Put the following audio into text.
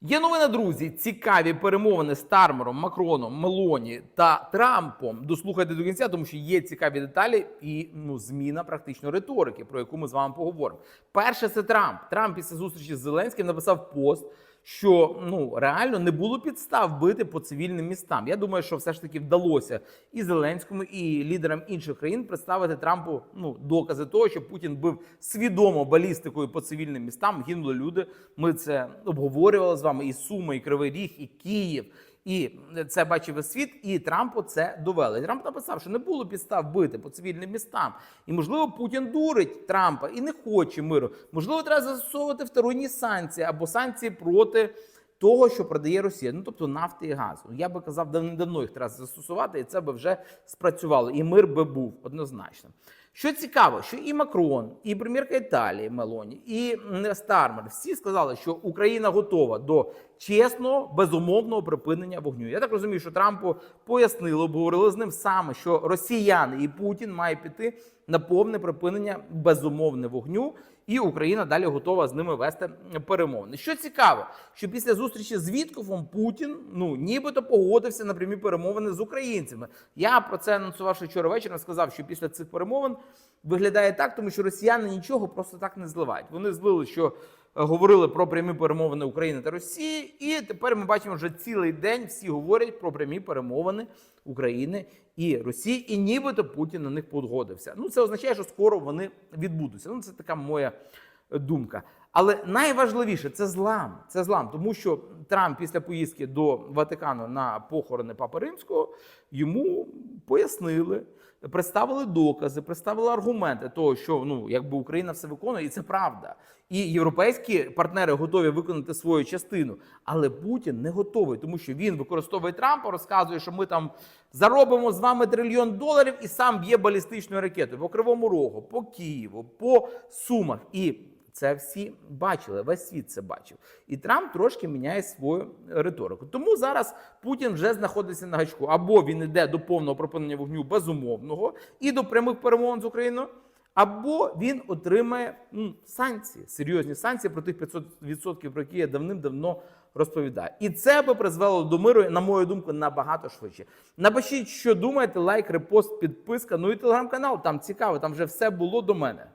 Є новина, друзі. Цікаві перемовини з Тармером, Макроном, Мелоні та Трампом. Дослухайте до кінця, тому що є цікаві деталі і ну зміна практично риторики, про яку ми з вами поговоримо. Перше, це Трамп. Трамп після зустрічі з Зеленським написав пост. Що ну реально не було підстав бити по цивільним містам. Я думаю, що все ж таки вдалося і Зеленському, і лідерам інших країн представити Трампу ну докази того, що Путін бив свідомо балістикою по цивільним містам. Гинули люди. Ми це обговорювали з вами. І Суми, і Кривий Ріг, і Київ. І це бачив світ, і Трампу це довели. Трамп написав, що не було підстав бити по цивільним містам. І можливо Путін дурить Трампа і не хоче миру. Можливо, треба застосовувати вторинні санкції або санкції проти того, що продає Росія. Ну тобто нафти і газу. Я би казав, давно їх треба застосувати, і це би вже спрацювало. І мир би був однозначно. Що цікаво, що і Макрон, і прем'єрка Італії Мелоні, і Стармер всі сказали, що Україна готова до чесного, безумовного припинення вогню. Я так розумію, що Трампу пояснили, обговорили з ним саме, що росіяни і Путін мають піти на повне припинення безумовне вогню, і Україна далі готова з ними вести перемовини. Що цікаво, що після зустрічі з Віткофом Путін ну нібито погодився на прямі перемовини з українцями. Я про це анонсувавши вчора вечором. Сказав, що після цих перемовин виглядає так, тому що росіяни нічого просто так не зливають. Вони злили, що говорили про прямі перемовини України та Росії, і тепер ми бачимо вже цілий день. Всі говорять про прямі перемовини України і Росії, і нібито Путін на них погодився. Ну це означає, що скоро вони відбудуться. Ну це така моя думка. Але найважливіше це злам. Це злам, тому що Трамп після поїздки до Ватикану на похорони Папи Римського йому пояснили, представили докази, представили аргументи того, що ну якби Україна все виконує, і це правда. І європейські партнери готові виконати свою частину, але Путін не готовий, тому що він використовує Трампа, розказує, що ми там заробимо з вами трильйон доларів, і сам б'є балістичною ракетою по Кривому Рогу, по Києву, по Сумах і. Це всі бачили, весь світ це бачив. І Трамп трошки міняє свою риторику. Тому зараз Путін вже знаходиться на гачку. Або він йде до повного припинення вогню безумовного і до прямих перемовин з Україною, або він отримає м, санкції, серйозні санкції про тих 500%, про які я давним-давно розповідаю. І це би призвело до миру, на мою думку, набагато швидше. Напишіть, що думаєте, лайк, репост, підписка. Ну і телеграм-канал. Там цікаво, там вже все було до мене.